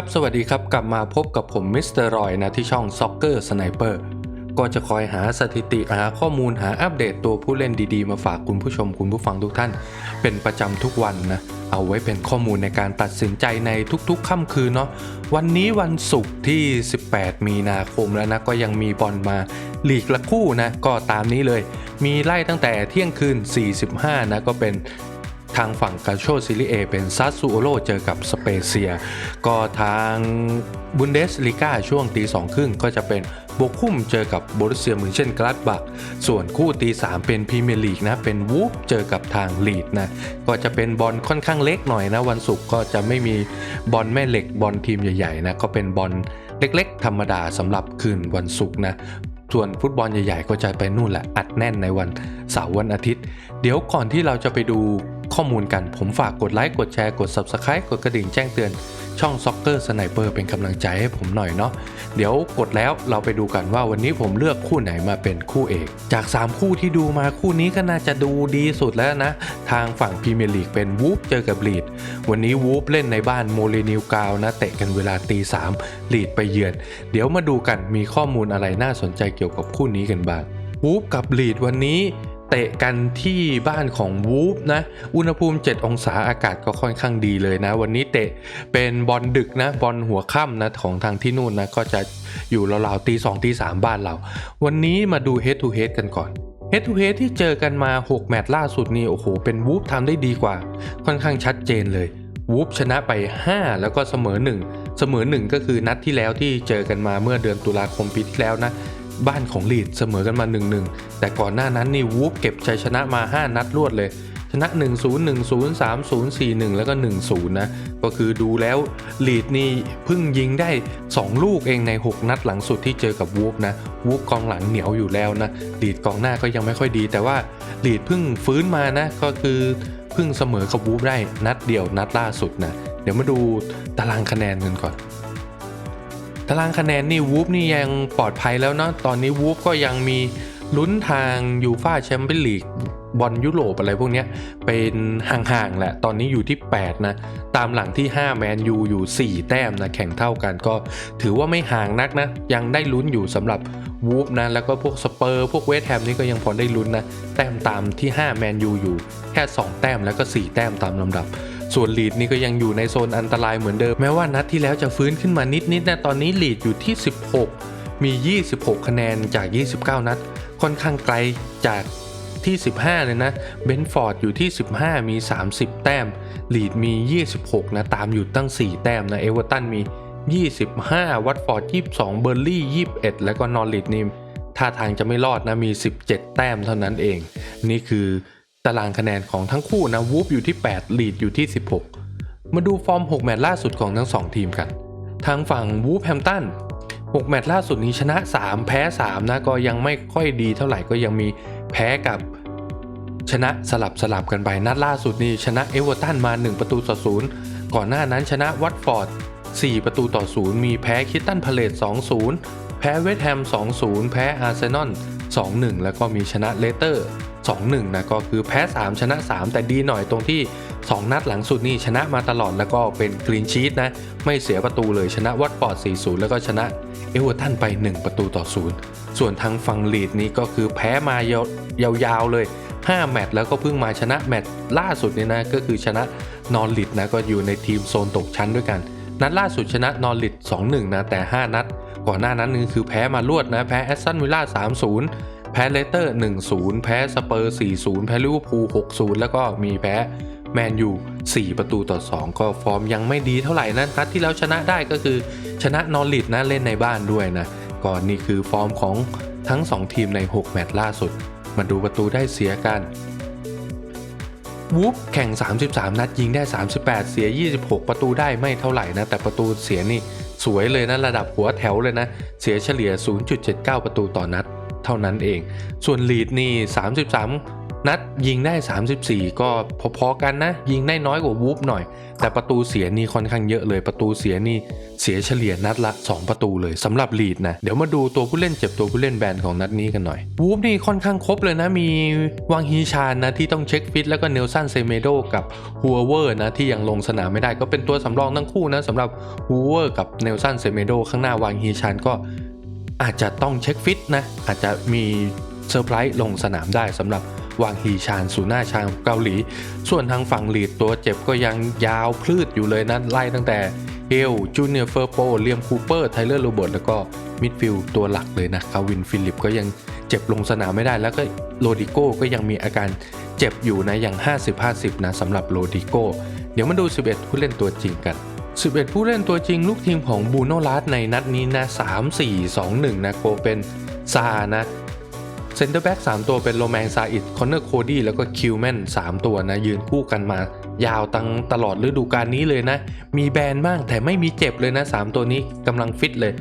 ครับสวัสดีครับกลับมาพบกับผมมิสเตอร์รอยนะที่ช่อง Soccer Sniper ก็จะคอยหาสถิติหาข้อมูลหาอัปเดตตัวผู้เล่นดีๆ มาฝากคุณผู้ชมคุณผู้ฟังทุกท่าน เป็นประจำทุกวันนะเอาไว้เป็นข้อมูลในการตัดสินใจในทุกๆค่ำคืนเนาะวันนี้วันศุกร์ที่ 18 มีนาคมแล้วนะก็ยังมีบอลมาหลีกละคู่นะก็ตามนี้เลย มีไล่ตั้งแต่เที่ยงคืน 45นะก็เป็น ทางฝั่งกาโชซีรีเอเป็นซัสซูโอโรเจอกับสเปเซีย ก็ทางบุนเดสลิก้าช่วงตีสองครึ่งก็จะเป็นโบกคุมเจอกับบรุเซียมืนเช่นกลาดบัก ส่วนคู่ตีสามเป็นพรีเมียร์ลีกนะ เป็นวูฟเจอกับทางลีดนะ ก็จะเป็นบอลค่อนข้างเล็กหน่อยนะ วันศุกร์ก็จะไม่มีบอลแม่เหล็กบอลทีมใหญ่ๆนะ ก็เป็นบอลเล็กๆ ธรรมดาสำหรับคืนวันศุกร์นะส่วนฟุตบอลใหญ่ๆ ก็จะไปนู่นแหละอัดแน่นในวันเสาร์วันอาทิตย์ เดี๋ยวก่อนที่เราจะไปดู ข้อมูลกัน ผมฝากกดไลค์กดแชร์กด Subscribe กดกระดิ่งแจ้งเตือนช่อง Soccer Sniper เป็นกำลังใจให้ผมหน่อยเนาะเดี๋ยวกดแล้วเราไปดูกันว่าวันนี้ผมเลือกคู่ไหนมาเป็นคู่เอก จาก 3 คู่ที่ดูมาคู่นี้ก็น่าจะดูดีสุดแล้วนะ ทางฝั่งพรีเมียร์ลีกเป็นวูฟเจอกับลีดวันนี้วูฟเล่นในบ้านโมเลนิวกาวนะเตะกันเวลาตีสามลีดไปเยือน เดี๋ยวมาดูกันมีข้อมูลอะไรน่าสนใจเกี่ยวกับคู่นี้กันบ้างวูฟกับลีดวันนี้ เตะกันที่บ้านของวูฟนะ อุณหภูมิ 7 องศาอากาศก็ค่อนข้างดีเลยนะ วันนี้เตะเป็นบอลดึกนะ บอลหัวค่ำนะของทางที่นู่นนะ ก็จะอยู่ราวๆตีสองตีสามบ้านเรา วันนี้มาดู head to head กันก่อน head to head ที่เจอกันมา 6 แมตช์ล่าสุดนี่โอ้โห เป็นวูฟทำได้ดีกว่า ค่อนข้างชัดเจนเลยวูฟชนะไป 5 แล้วก็เสมอ 1 เสมอ 1 ก็คือนัดที่แล้วที่เจอกันมาเมื่อเดือนตุลาคมปีที่แล้วนะ บ้านของลีดเสมอกันมา 1-1 แต่ก่อนหน้านั้นนี่วูฟเก็บชัยชนะมา 5 นัดรวดเลย ชนะ 1-0 1-0 3-0 4-1 แล้วก็ 1-0 นะ ก็คือดูแล้วลีดนี่เพิ่งยิงได้ 2 ลูกเองใน 6 นัดหลังสุดที่เจอกับวูฟนะวูฟกองหลังเหนียวอยู่แล้วนะลีดกองหน้าก็ยังไม่ค่อยดี แต่ว่าลีดเพิ่งฟื้นมานะก็คือเพิ่งเสมอกับวูฟได้นัดเดียวนัดล่าสุดนะเดี๋ยวมาดูตารางคะแนนกันก่อน ตารางคะแนนนี่วูฟนี่ยังปลอดภัยแล้วเนาะตอนนี้วูฟก็ยังมีลุ้นทางยูฟาแชมเปี้ยนลีกบอลยุโรปอะไรพวกเนี้ยเป็นห่างๆแหละ ตอนนี้อยู่ที่ 8 นะ ตามหลังที่ 5 แมนยูอยู่ 4 แต้มนะ แข่งเท่ากันก็ถือว่าไม่ห่างนักนะ ยังได้ลุ้นอยู่สำหรับวูฟนะ แล้วก็พวกสเปอร์ พวกเวสแฮมนี่ก็ยังพอได้ลุ้นนะ แต้มตามที่ 5 แมนยูอยู่ แค่ 2 แต้มแล้วก็ 4 แต้มตามลำดับ ส่วนลีดนี่ก็ยังอยู่ในโซนอันตรายเหมือนเดิม แม้ว่านัดที่แล้วจะฟื้นขึ้นมานิดๆนะตอนนี้ลีดอยู่ที่ 16 มี 26 คะแนนจาก 29 นัด ค่อนข้างไกลจากที่ 15 เลยนะเบนฟอร์ดอยู่ที่ 15 มี 30 แต้ม ลีดมี 26 นะ ตามอยู่ตั้ง 4 แต้มนะ เอเวอร์ตันมี 25 วัตฟอร์ด 22 เบอร์ลี่ 21 แล้วก็นอริดนี่ท่าทางจะไม่รอดนะ มี 17 แต้มเท่านั้นเอง นี่คือ ตารางคะแนนของทั้งคู่นะวูฟอยู่ที่ 8 ลีดอยู่ที่ 16 มาดูฟอร์ม 6 แมตช์ล่าสุดของทั้ง 2 ทีมกัน ทางฝั่งวูฟแฮมตัน 6 แมตช์ล่าสุดนี้ชนะ 3 แพ้ 3 นะก็ยังไม่ค่อยดีเท่าไหร่ก็ยังมีแพ้กับชนะสลับสลับกันไป นัดล่าสุดนี้ชนะเอเวอร์ตันมา 1 ประตูต่อ0ก่อนหน้านั้นชนะวัตฟอร์ด 4 ประตูต่อ0มีแพ้คิตตันพาเลต2-0 แพ้เวสต์แฮม 2-0 แพ้อาร์เซนอล 2-1 แล้วก็มีชนะเลสเตอร์ 2-1นะก็คือแพ้ 3 ชนะ 3 แต่ดีหน่อยตรงที่ 2 นัดหลังสุดนี่ชนะมาตลอดแล้วก็เป็นกรีนชีตนะ ไม่เสียประตูเลยชนะวัตฟอร์ด 4-0 แล้วก็ชนะเอเวอร์ตันไป 1 ประตูต่อ 0 ส่วนทางฝั่งลีดนี่ก็คือแพ้มายาวๆเลย 5 แมตช์แล้วก็เพิ่งมาชนะแมตช์ล่าสุดนี่นะก็คือชนะนอร์ลิดนะก็อยู่ในทีมโซนตกชั้นด้วยกัน นัดล่าสุดชนะนอร์ลิด2-1นะแต่ 5 นัดก่อนหน้านั้นนึงคือแพ้มารวดนะแพ้แอสตันวิลล่า3-0 แพ้เลสเตอร์ 1-0 แพ้สเปอร์ 4-0 แพ้ลิเวอร์พูล 6-0 แล้วก็มีแพ้แมนยู 4 ประตูต่อ 2 ก็ฟอร์มยังไม่ดีเท่าไหร่นะนัดที่แล้วชนะได้ก็คือชนะนอร์ลิดนะเล่นในบ้านด้วยนะก่อนนี่คือฟอร์มของทั้ง 2 ทีมใน 6 แมตช์ล่าสุด มาดูประตูได้เสียกันวูฟแข่ง 33 นัดยิงได้ 38 เสีย 26 ประตูได้ไม่เท่าไหร่นะ แต่ประตูเสียนี่สวยเลยนะ ระดับหัวแถวเลยนะ เสียเฉลี่ย 0.79 ประตูต่อนัด เท่านั้นเอง ส่วนลีดนี่ 33 นัดยิงได้ 34 ก็พอๆกันนะ ยิงได้น้อยกว่าวูฟหน่อย แต่ประตูเสียนี่ค่อนข้างเยอะเลย ประตูเสียนี่เสียเฉลี่ยนัดละ 2 ประตูเลยสำหรับลีดนะ เดี๋ยวมาดูตัวผู้เล่นเจ็บตัวผู้เล่นแบนของนัดนี้กันหน่อย วูฟนี่ค่อนข้างครบเลยนะ มีวังฮีชานนะที่ต้องเช็คฟิต แล้วก็เนลสันเซเมโดกับฮัวเวอร์นะที่ยังลงสนามไม่ได้ก็เป็นตัวสำรองทั้งคู่นะสำหรับฮัวเวอร์กับเนลสันเซเมโดข้างหน้าวังฮีชานก็ อาจจะต้องเช็คฟิตนะ อาจจะมีเซอร์ไพรส์ลงสนามได้สำหรับวางฮีชานสูหน้าชางเกาหลี ส่วนทางฝั่งลีดตัวเจ็บก็ยังยาวพลืดอยู่เลยนะไล่ตั้งแต่เอลจูเนียร์เฟอร์โปเลียมคูเปอร์ไทเลอร์โรเบิร์ตแล้วก็มิดฟิลด์ตัวหลักเลยนะคาวินฟิลิปก็ยังเจ็บลงสนามไม่ได้ แล้วก็โรดิโก้ก็ยังมีอาการเจ็บอยู่นะอย่าง 50-50 นะสำหรับโรดิโก้ เดี๋ยวมาดู 11 ผู้เล่นตัวจริงกัน 11 ผู้เล่นตัวจริงลูกทีมของบูโนลาสในนัดนี้นะ 3 4 2 1 นะโกเป็นซานะเซนเตอร์แบ็ก3ตัวเป็นโรแมนซาอิดคอนเนอร์โคดี้แล้วก็คิวแมน3ตัวนะ ยืนคู่กันมายาวตั้งตลอดฤดูกาลนี้เลยนะ มีแบนบ้างแต่ไม่มีเจ็บเลยนะ 3 ตัวนี้กำลังฟิตเลย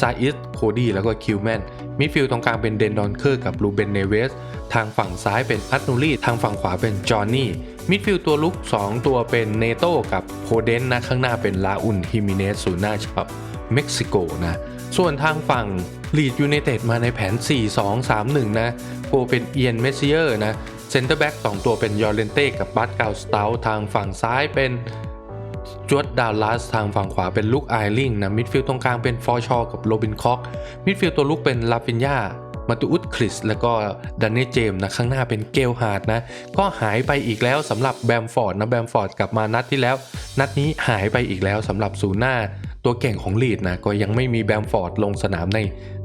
ซาอิดโคดี้แล้วก็คิวแมนมิดฟิลด์ตรงกลางเป็นเดนดอนเคอร์กับลูเบนเนเวส ทางฝั่งซ้ายเป็นอัตนูรีทางฝั่งขวาเป็นจอห์นนี่ มิดฟิลด์ตัวลุก 2 ตัวเป็นเนโตกับโคเดนนะ ข้างหน้าเป็นลาอุนฮิมิเนสศูนย์หน้าฉบับเม็กซิโกนะ ส่วนทางฝั่งลีดยู i นเต็ดมาในแผน 4-2-3-1 นะโกเป็นเอียนเมสเซียร์นะเซนเตอร์แบ็ก2ตัวเป็นยอร์เรนเต้กับบัตเกาสตาทางฝั่งซ้ายเป็นจวดดาวลัสทางฝั่งขวาเป็นลุกไอริงนะมิดฟิลด์ตรงกลางเป็นฟอร์ชอกับโรบินคอกมิดฟิลด์ตัวลุกเป็นลาฟินยา มาตูอุดคริสแล้วก็ดันเน่เจมส์นะข้างหน้าเป็นเกลฮาร์ดนะ ก็หายไปอีกแล้วสำหรับแบมฟอร์ดนะแบมฟอร์ดกลับมานัดที่แล้ว นัดนี้หายไปอีกแล้วสำหรับศูนย์หน้าตัวเก่งของลีดนะก็ยังไม่มีแบมฟอร์ดลงสนามใน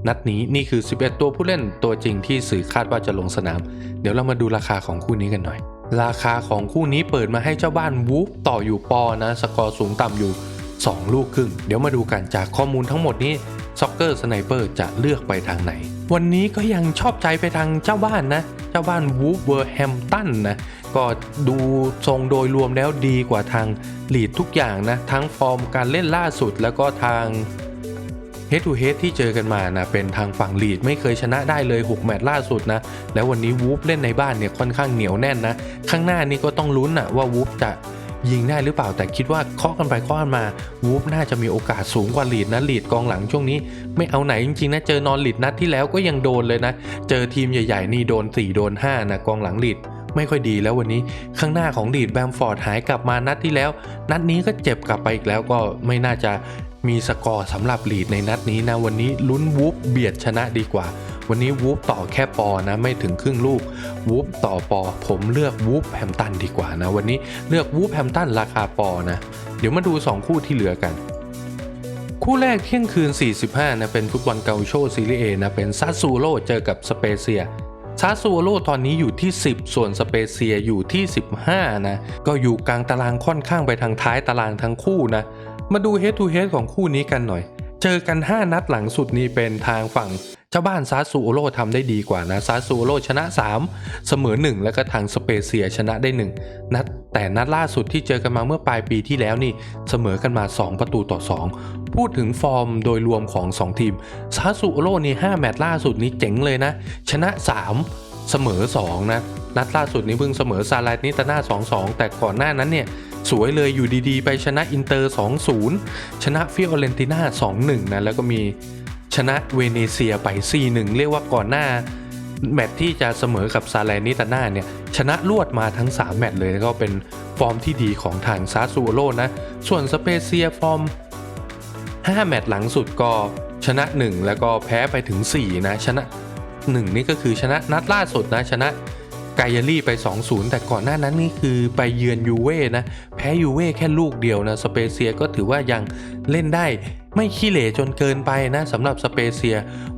นัดนี้นี่คือ 11 ตัวผู้เล่นตัวจริงที่สื่อคาดว่าจะลงสนาม เดี๋ยวเรามาดูราคาของคู่นี้กันหน่อย ราคาของคู่นี้เปิดมาให้เจ้าบ้านวูฟต่ออยู่ปอนะสกอร์สูงต่ำอยู่ 2 ลูกครึ่ง เดี๋ยวมาดูกันจากข้อมูลทั้งหมดนี้ซ็อกเกอร์สไนเปอร์จะเลือกไปทางไหน วันนี้ก็ยังชอบใจไปทางเจ้าบ้านนะ เจ้าบ้านวูฟเวอร์แฮมตันนะ ก็ดูทรงโดยรวมแล้วดีกว่าทางลีดทุกอย่างนะ ทั้งฟอร์มการเล่นล่าสุดแล้วก็ทางเฮดทูเฮดที่เจอกันมานะเป็นทางฝั่งลีดไม่เคยชนะได้เลย 6 แมตช์ล่าสุดนะ แล้ววันนี้วูฟเล่นในบ้านเนี่ยค่อนข้างเหนียวแน่นนะ ข้างหน้านี่ก็ต้องลุ้นนะว่าวูฟจะ ยิงได้หรือเปล่าแต่คิดว่าเคาะกันไปเคาะกันมาวูฟน่าจะมีโอกาสสูงกว่าลีดนะลีดกองหลังช่วงนี้ ไม่เอาไหนจริงๆนะเจอนอนลีดนัดที่แล้วก็ยังโดนเลยนะ เจอทีมใหญ่ๆนี่โดน 4 โดน5นะกองหลังลีดไม่ค่อยดีแล้ววันนี้ข้างหน้าของลีดแบมฟอร์ดหายกลับมานัดที่แล้ว นัดนี้ก็เจ็บกลับไปอีกแล้วก็ไม่น่าจะมีสกอร์สำหรับลีดในนัดนี้นะวันนี้ลุ้นวูฟเบียดชนะดีกว่า วันนี้วูฟต่อแค่ปอนะไม่ถึงครึ่งลูกวูฟต่อปอ ผมเลือกวูฟแฮมตันดีกว่านะวันนี้เลือกวูฟแฮมตันราคาปอนะ เดี๋ยวมาดู 2 คู่ที่เหลือกัน คู่แรกเที่ยงคืน 45นะเป็นฟุตบอลเกาโชซีรีเอนะเป็นซาซูโรเจอกับสเปเซียซาซูโรตอนนี้อยู่ที่ 10 ส่วนสเปเซียอยู่ที่ 15 นะ ก็อยู่กลางตารางค่อนข้างไปทางท้ายตารางทั้งคู่นะ มาดูเฮดทูเฮดของคู่นี้กันหน่อย เจอกัน 5 นัดหลังสุดนี้เป็นทางฝั่ง เจ้าบ้านซาซูโอโรทำได้ดีกว่านะซาซูโอโรชนะ 3 เสมอ 1 แล้วก็ทางสเปเซียชนะได้ 1 นัดแต่นัดล่าสุดที่เจอกันมาเมื่อปลายปีที่แล้วนี่เสมอกันมา 2 ประตูต่อ 2 พูดถึงฟอร์มโดยรวมของ 2 ทีมซาซูโอโรนี่5แมตช์ล่าสุดนี้เจ๋งเลยนะ ชนะ 3 เสมอ 2 นะ นัดล่าสุดนี้เพิ่งเสมอซาลานิตาน่า2-2 แต่ก่อนหน้านั้นเนี่ยสวยเลยอยู่ดีๆ ไปชนะอินเตอร์ 2-0 ชนะฟิโอเรนติน่า 2-1 นะ แล้วก็มี นะเวเนเซียไป 4-1 เรียกว่าก่อนหน้า แมตช์ที่จะเสมอกับซาเลนิตาน่าเนี่ย ชนะรวดมาทั้ง 3 แมตช์เลยแล้วก็เป็นฟอร์มที่ดีของทางซาซูโรนะ ส่วนสเปเซียฟอร์ม 5 แมตช์หลังสุดก็ชนะ 1 แล้วก็แพ้ไปถึง 4 นะ ชนะ 1 นี่ก็คือชนะนัดล่าสุดนะ ชนะไกยารี่ไป 2-0 แต่ก่อนหน้านั้นนี่คือไปเยือนยูเว่นะ แพ้ยูเว่แค่ลูกเดียวนะ สเปเซียก็ถือว่ายังเล่นได้ ไม่ขี้เหร่จนเกินไปนะสำหรับสเปเซีย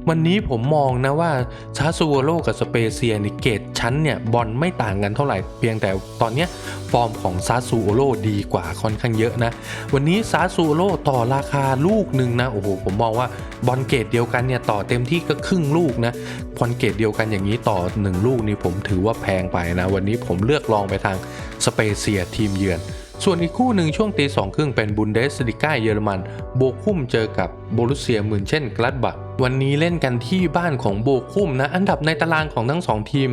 วันนี้ผมมองนะว่าซาซูโวโลกับสเปเซียนี่เกตชั้นเนี่ยบอลไม่ต่างกันเท่าไหร่เพียงแต่ตอนนี้ฟอร์มของซาซูโอโลดีกว่าค่อนข้างเยอะนะ วันนี้ซาซูโอโลต่อราคาลูกหนึ่งนะโอ้โหผมมองว่าบอลเกตเดียวกันเนี่ยต่อเต็มที่ก็ครึ่งลูกนะบอลเกตเดียวกันอย่างนี้ต่อ 1 ลูกนี่ผมถือว่าแพงไปนะ วันนี้ผมเลือกลองไปทางสเปเซียทีมเยือน ส่วนอีกคู่หนึ่งช่วงตีสองครึ่งเป็นบุนเดสลิก้าเยอรมัน โบคุมเจอกับโบรุเซียมืนเช่นกลัดบักวันนี้เล่นกันที่บ้านของโบคุมนะ อันดับในตารางของทั้งสองทีม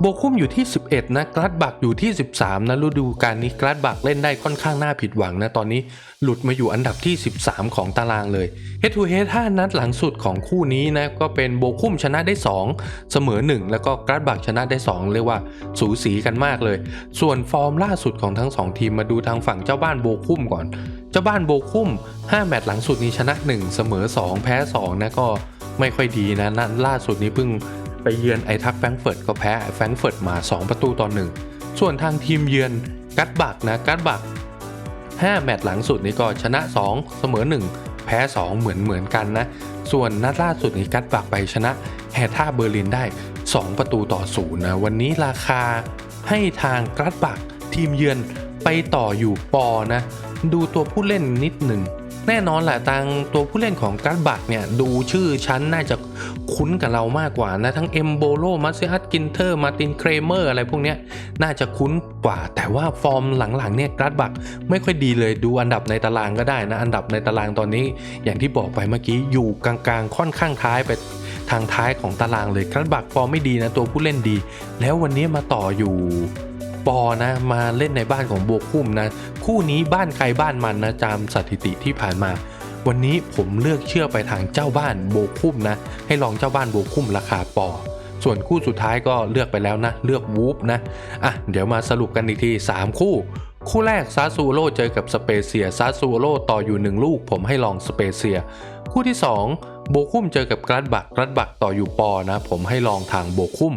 โบคุ้มอยู่ที่ 11 นะกลัดบักอยู่ที่ 13 นะฤดูกาลนี้กลัดบักเล่นได้ค่อนข้างน่าผิดหวังนะ ตอนนี้หลุดมาอยู่อันดับที่ 13 ของตารางเลย Head to Head 5นัดหลังสุดของคู่นี้นะ ก็เป็นโบคุ้มชนะได้ 2 เสมอ 1 แล้วก็กลัดบักชนะได้ 2 เรียกว่าสูสีกันมากเลย ส่วนฟอร์มล่าสุดของทั้ง 2 ทีมมาดูทางฝั่งเจ้าบ้านโบคุ้มก่อน เจ้าบ้านโบคุ้ม 5 แมตช์หลังสุดนี้ชนะ 1 เสมอ 2 แพ้ 2 นะก็ไม่ค่อยดีนะนัดล่าสุดนี้เพิ่ง ไปเยือนไอทักแฟรงเฟิร์ตก็แพ้แฟรงเฟิร์ตมา 2 ประตูต่อหนึ่งส่วนทางทีมเยือนกัตบักนะกัตบัก 5 แมตช์หลังสุดนี้ก็ชนะ 2 เสมอ 1 แพ้ 2 เหมือนเหมือนกันนะ ส่วนนัดล่าสุดนี้กัตบักไปชนะแฮท่าเบอร์ลินได้ 2 ประตูต่อศูนย์นะวันนี้ราคาให้ทางกัตบักทีมเยือนไปต่ออยู่ปอนะ ดูตัวผู้เล่นนิดหนึ่ง แน่นอนแหละทางตัวผู้เล่นของกัตบักเนี่ยดูชื่อชั้นน่าจะคุ้นกับเรามากกว่านะ ทั้งเอมโบโลมาซิฮัตกินเทอร์มาตินเครเมอร์อะไรพวกเนี้ยน่าจะคุ้นกว่า แต่ว่าฟอร์มหลังๆเนี่ยกัตบักไม่ค่อยดีเลยดูอันดับในตารางก็ได้นะ อันดับในตารางตอนนี้ อย่างที่บอกไปเมื่อกี้อยู่กลางๆ ค่อนข้างท้ายไปทางท้ายของตารางเลยกัตบักฟอร์มไม่ดีนะตัวผู้เล่นดี แล้ววันนี้มาต่ออยู่ ปอนะมาเล่นในบ้านของโบวคุมนะ คู่นี้บ้านใครบ้านมันนะจำสถิติที่ผ่านมา วันนี้ผมเลือกเชื่อไปทางเจ้าบ้านโบคุมนะ ให้ลองเจ้าบ้านโบคุมราคาปอ ส่วนคู่สุดท้ายก็เลือกไปแล้วนะ เลือกวูฟนะอะเดี๋ยวมาสรุปกันอีกที 3 คู่คู่แรกซาซูโร่เจอกับสเปเซียซาซูโร่ต่ออยู่ 1 ลูก ผมให้ลองสเปเซีย คู่ที่ 2 โบคุ้มเจอกับกรัดบักกรัดบักต่ออยู่ปอนะ ผมให้ลองทางโบคุ้ม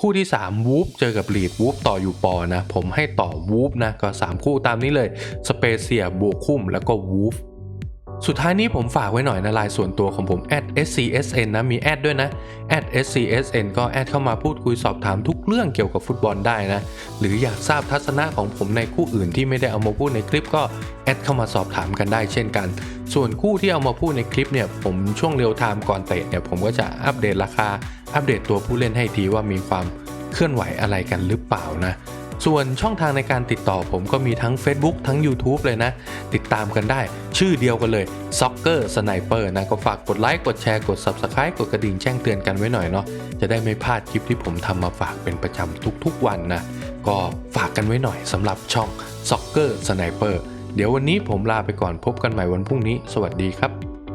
คู่ที่ 3 วูฟเจอกับลีดวูฟต่ออยู่ปอนะ ผมให้ต่อวูฟนะ ก็ 3 คู่ตามนี้เลย สเปเซียบวกคุ้มแล้วก็วูฟ สุดท้ายนี้ผมฝากไว้หน่อยนะลน์ส่วนตัวของผม @scsn นะมีแอดด้วยนะ @scsn ก็แอดเข้ามาพูดคุยสอบถามทุกเรื่องเกี่ยวกับฟุตบอลได้นะ หรืออยากทราบทัศนะของผมในคู่อื่นที่ไม่ได้เอามาพูดในคลิปก็แอดเข้ามาสอบถามกันได้เช่นกัน ส่วนคู่ที่เอามาพูดในคลิปเนี่ยผมช่วงเรียวไทม์ก่อนเตะเนี่ยผมก็จะอัปเดตราคา อัปเดตตัวผู้เล่นให้ทีว่ามีความเคลื่อนไหวอะไรกันหรือเปล่านะ ส่วนช่องทางในการติดต่อผมก็มีทั้ง Facebook ทั้ง YouTube เลยนะ ติดตามกันได้ชื่อเดียวกันเลย Soccer Sniper นะ ก็ฝากกดไลค์กดแชร์กด Subscribe กดกระดิ่งแจ้งเตือนกันไว้หน่อยเนาะจะได้ไม่พลาดคลิปที่ผมทำมาฝากเป็นประจำทุกๆวันนะ ก็ฝากกันไว้หน่อยสำหรับช่อง Soccer Sniper เดี๋ยววันนี้ผมลาไปก่อนพบกันใหม่วันพรุ่งนี้ สวัสดีครับ